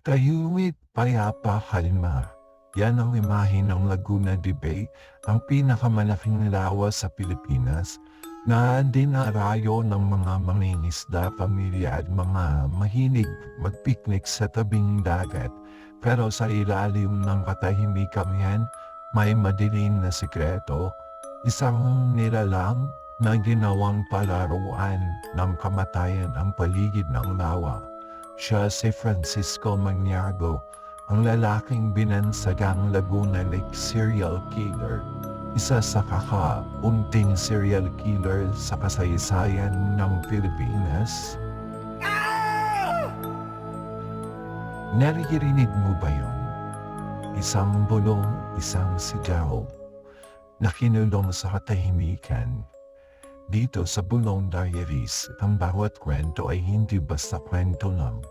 Tahimik, payapa, kalma. Yan ang imahe ng Laguna de Bay, ang pinakamalaking lawa sa Pilipinas na dinarayo ng mga mangingisda, pamilya at mga mahilig magpiknik sa tabing dagat. Pero sa ilalim ng katahimikan yan, may madilim na sikreto, isang nilalang na ginawang palaruan ng kamatayan ang paligid ng lawa. Siya si Francisco Maniago, ang lalaking binansagang Laguna Lake serial killer. Isa sa kakaunting serial killer sa kasaysayan ng Pilipinas. Naririnig mo ba yun? Isang bulong, isang sigaw na kinulong sa katahimikan. Dito sa Bulong Diaries, ang bawat kwento ay hindi basta kwento lang.